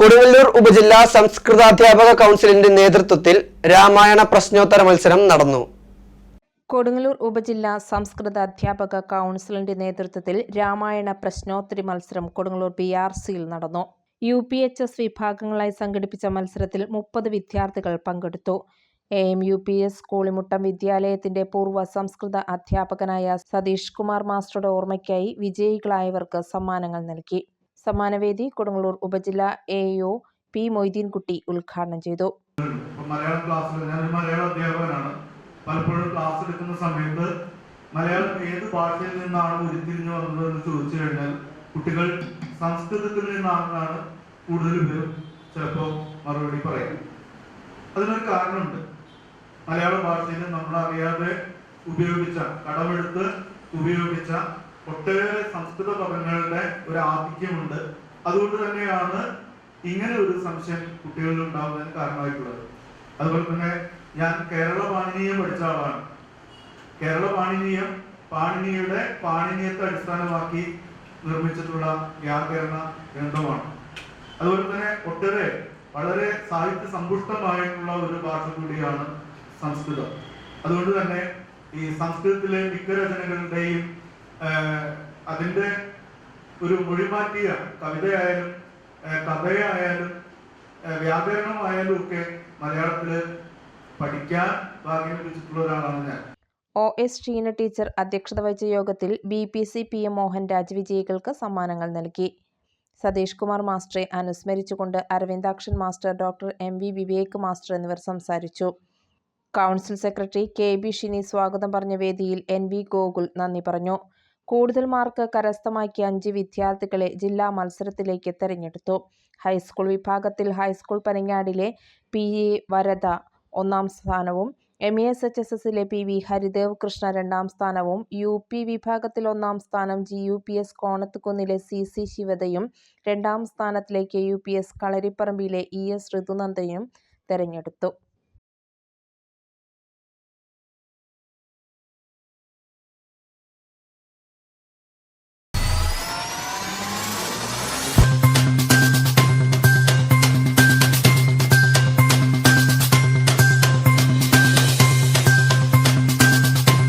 കൊടുങ്ങല്ലൂർ ഉപജില്ലാ സംസ്കൃതാധ്യാപക കൗൺസിലിന്റെ നേതൃത്വത്തിൽ രാമായണ പ്രശ്നോത്തര മത്സരം നടന്നു. കൊടുങ്ങല്ലൂർ ഉപജില്ലാ സംസ്കൃത അധ്യാപക കൗൺസിലിന്റെ നേതൃത്വത്തിൽ രാമായണ പ്രശ്നോത്തരി മത്സരം കൊടുങ്ങല്ലൂർ ബി ആർ സിയിൽ നടന്നു. യു പി എച്ച് എസ് വിഭാഗങ്ങളായി സംഘടിപ്പിച്ച മത്സരത്തിൽ മുപ്പത് വിദ്യാർത്ഥികൾ പങ്കെടുത്തു. A M U P S Kolimuttam വിദ്യാലയത്തിന്റെ പൂർവ സംസ്കൃത അധ്യാപകനായ സതീഷ് കുമാർ മാസ്റ്ററുടെ ഓർമ്മയ്ക്കായി വിജയികളായവർക്ക് സമ്മാനങ്ങൾ നൽകി. സമ്മാനവേദി കൊടുങ്ങല്ലൂർ ഉപജില്ല എ ഒ പി മൊയ്തീൻകുട്ടി ഉദ്ഘാടനം ചെയ്തു. മലയാളം ക്ലാസ്സിൽ ഞാനൊരു മലയാള അധ്യാപകനാണ്. പലപ്പോഴും ക്ലാസ് എടുക്കുന്ന സമയത്ത് മലയാളം ഏത് ഭാഷയിൽ നിന്നാണ് ഉരുത്തിരിഞ്ഞു വന്നത് എന്ന് ചോദിച്ചു കഴിഞ്ഞാൽ കുട്ടികൾ സംസ്കൃതത്തിൽ നിന്നാണെന്നാണ് കൂടുതൽ പേരും ചിലപ്പോൾ മറുപടി പറയുക അതിനൊരു കാരണമുണ്ട്. മലയാള ഭാഷയിൽ നമ്മൾ അറിയാതെ ഉപയോഗിച്ച കടമെടുത്ത് ഉപയോഗിച്ച ഒട്ടേറെ സംസ്കൃത പദങ്ങളുടെ ഒരു ആധിക്യമുണ്ട്. അതുകൊണ്ട് തന്നെയാണ് ഇങ്ങനെ ഒരു സംശയം കുട്ടികളിൽ ഉണ്ടാകുന്നതിന് കാരണമായിട്ടുള്ളത്. അതുപോലെ തന്നെ ഞാൻ കേരള പാണിനീയം പഠിച്ച ആളാണ്. കേരള പാണിനീയം പാണിനിയുടെ പാണിനീയത്തെ അടിസ്ഥാനമാക്കി നിർമ്മിച്ചിട്ടുള്ള വ്യാകരണ ഗ്രന്ഥമാണ്. അതുപോലെ തന്നെ ഒട്ടേറെ വളരെ സാഹിത്യ സമ്പുഷ്ടമായിട്ടുള്ള ഒരു ഭാഷ കൂടിയാണ് സംസ്കൃതം. അതുകൊണ്ട് തന്നെ ഈ സംസ്കൃതത്തിലെ മിക്ക രചനകളുടെയും അതിന്റെ ഒരു മൊഴിമാറ്റിയ കവിതയായാലും കഥയായാലും വ്യാകരണമായാലും ഒക്കെ മലയാളത്തിൽ പഠിക്കാൻ ഭാഗ്യം ലഭിച്ചിട്ടുള്ള ഒരാളാണ് ഞാൻ. ഒ. എസ്. ഷീന ടീച്ചർ അധ്യക്ഷത വഹിച്ച യോഗത്തിൽ B. P. C. P. M. Mohan രാജവിജയികൾക്ക് സമ്മാനങ്ങൾ നൽകി. സതീഷ് കുമാർ മാസ്റ്ററെ അനുസ്മരിച്ചുകൊണ്ട് Aravindakshan master doctor M. V. Vivek master എന്നിവർ സംസാരിച്ചു. Council secretary K. B. Shini സ്വാഗതം പറഞ്ഞ വേദിയിൽ എൻ. വി. ഗോകുൽ നന്ദി പറഞ്ഞു. കൂടുതൽ മാർക്ക് കരസ്ഥമാക്കിയ അഞ്ച് വിദ്യാർത്ഥികളെ ജില്ലാ മത്സരത്തിലേക്ക് തെരഞ്ഞെടുത്തു. ഹൈസ്കൂൾ വിഭാഗത്തിൽ ഹൈസ്കൂൾ പനങ്ങാടിലെ പി. എ. വരദ ഒന്നാം സ്ഥാനവും M. E S. H. S. എസിലെ പി. വി. ഹരിദേവ് കൃഷ്ണ രണ്ടാം സ്ഥാനവും യു. പി വിഭാഗത്തിൽ ഒന്നാം സ്ഥാനം ജി. യു. പി. എസ്. കോണത്തുകുന്നിലെ സി. സി. ശിവതയും രണ്ടാം സ്ഥാനത്തിലേക്ക് യു. പി. എസ്. കളരിപ്പറമ്പിലെ ഇ. എസ്. ഋതുനന്ദയും തെരഞ്ഞെടുത്തു.